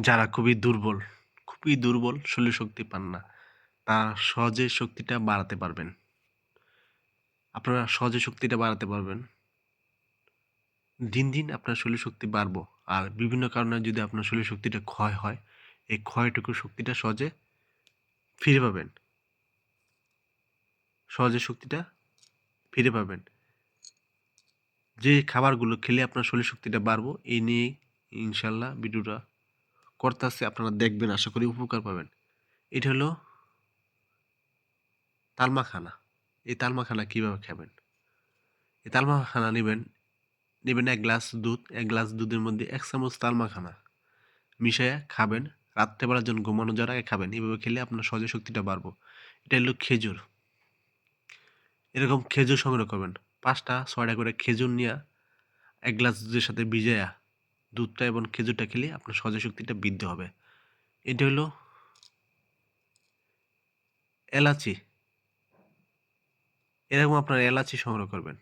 যারা খুবই দুর্বল খুবই দুর্বল শরীর শক্তি পান না, তারা সহজে শক্তিটা বাড়াতে পারবেন। আপনারা সহজে শক্তিটা বাড়াতে পারবেন। দিন দিন আপনার শরীর শক্তি বাড়বো। আর বিভিন্ন কারণে যদি আপনার শরীর শক্তিটা ক্ষয় হয়, এই ক্ষয়টুকু শক্তিটা সহজে ফিরে পাবেন। সহজে শক্তিটা ফিরে পাবেন। যে খাবারগুলো খেলে আপনার শরীর শক্তিটা বাড়বো, এই নিয়ে ইনশাল্লাহ ভিডিওটা করতে আসছে আপনারা দেখবেন, আশা করি উপকার পাবেন। এটা হলো তালমাখানা। এই তালমাখানা কীভাবে খাবেন? এই তালমাখানা নেবেন নেবেন এক গ্লাস দুধ, এক গ্লাস দুধের মধ্যে এক চামচ তালমাখানা মিশিয়ে খাবেন। রাত্রেবেলার জন্য ঘুমানো যাওয়ার আগে খাবেন। এভাবে খেলে আপনার সহজে শক্তিটা বাড়বো। এটা হলো খেজুর। এরকম খেজুর সংগ্রহ করবেন। পাঁচটা, ছয়টা করে খেজুর নিয়ে এক গ্লাস দুধের সাথে ভিজাইয়া দুধটা এবং খেজুরটা খেলে আপনার সহজে শক্তিটা বৃদ্ধি হবে। এটা হলো এলাচি। এরকম আপনার এলাচি সংগ্রহ করবেন।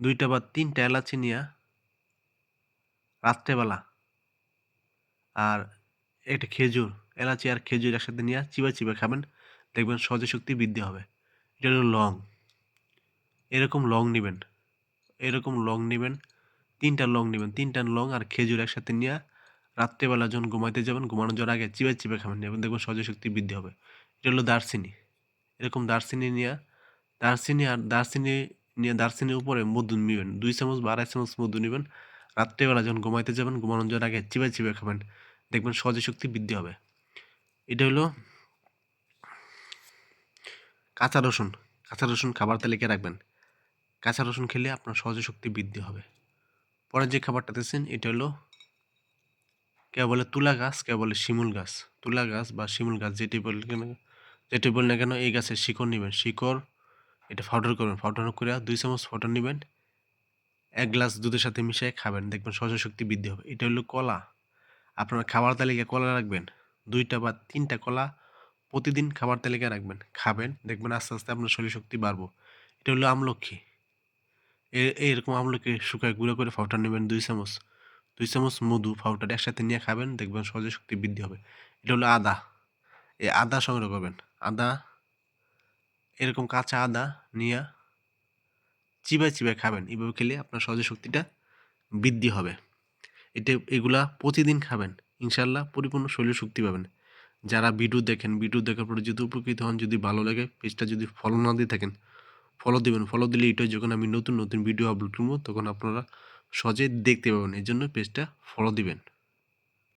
দুইটা বা তিনটা এলাচি নিয়ে রাত্রেবেলা আর একটা খেজুর, এলাচি আর খেজুর একসাথে নিয়ে চিবা চিবা খাবেন, দেখবেন সহজে শক্তি বৃদ্ধি হবে। এটা হলো লং। এরকম লং নেবেন। এরকম লং নেবেন তিনটা লং নেবেন, তিনটা লং আর খেজুর একসাথে নিয়ে রাত্রেবেলা যখন ঘুমাইতে যাবেন, ঘুমানোর যাওয়ার আগে চিবে চিবে খাবেন এবং দেখবেন সহজে শক্তি বৃদ্ধি হবে। এটা হলো দারচিনি। এরকম দারচিনি নিয়ে, দারচিনি আর দারচিনি নিয়ে, দারচিনির উপরে মধু নেবেন, দুই চামচ বা আড়াই চামচ মধু নেবেন। রাত্রেবেলা যখন ঘুমাইতে যাবেন, ঘুমানোর যাওয়ার আগে চিবে চিবে খাবেন, দেখবেন সহজে শক্তি বৃদ্ধি হবে। এটা হলো কাঁচা রসুন। কাঁচা রসুন খাবার তালিকায় রাখবেন। কাঁচা রসুন খেলে আপনার সহজে শক্তি বৃদ্ধি হবে। পরে যে খাবারটা দিচ্ছেন এটা হলো কেউ বলে তুলা গাছ কেউ বলে শিমুল গাছ। তুলা গাছ বা শিমুল গাছ যেটি বল কেন, যেটি বল না কেন এই গাছের শিকড় নেবেন। শিকড়, এটা পাউডার করবেন। পাউডার করে দুই চামচ পাউডার নেবেন। এক গ্লাস দুধের সাথে মিশিয়ে খাবেন। দেখবেন সহজে শক্তি বৃদ্ধি হবে। এটা হলো কলা। আপনার খাবার তালিকায় কলা রাখবেন। দুইটা বা তিনটা কলা প্রতিদিন খাবার তালিকায় রাখবেন। খাবেন। দেখবেন আস্তে আস্তে আপনার শরীর শক্তি বাড়বো। এটা হলো আমলক্ষী। এইরকম আমলকে শুকায় গুঁড়ো করে পাউডার নেবেন দুই চামচ। দুই চামচ মধু ফাউটার একসাথে নিয়ে খাবেন, দেখবেন সহজে শক্তি বৃদ্ধি হবে। এটা হলো আদা। এই আদা সংগ্রহ করবেন। আদা, এরকম কাঁচা আদা নিয়ে চিবায় চিবায় খাবেন। এইভাবে খেলে আপনার সহজে শক্তিটা বৃদ্ধি হবে। এটা এগুলা প্রতিদিন খাবেন। ইনশাল্লাহ পরিপূর্ণ শরীর শক্তি পাবেন। যারা ভিডিও দেখেন, ভিডিও দেখার পরে যদি উপকৃত হন, যদি ভালো লাগে, পেজটা যদি ফলো না দিয়ে থাকেন ফলো দেবেন, ফলো দিলে এটাই যখন আমি নতুন নতুন ভিডিও আপলোড করব, তখন আপনারা সহজে দেখতে পাবেন। এর জন্য পেজটা ফলো দিবেন।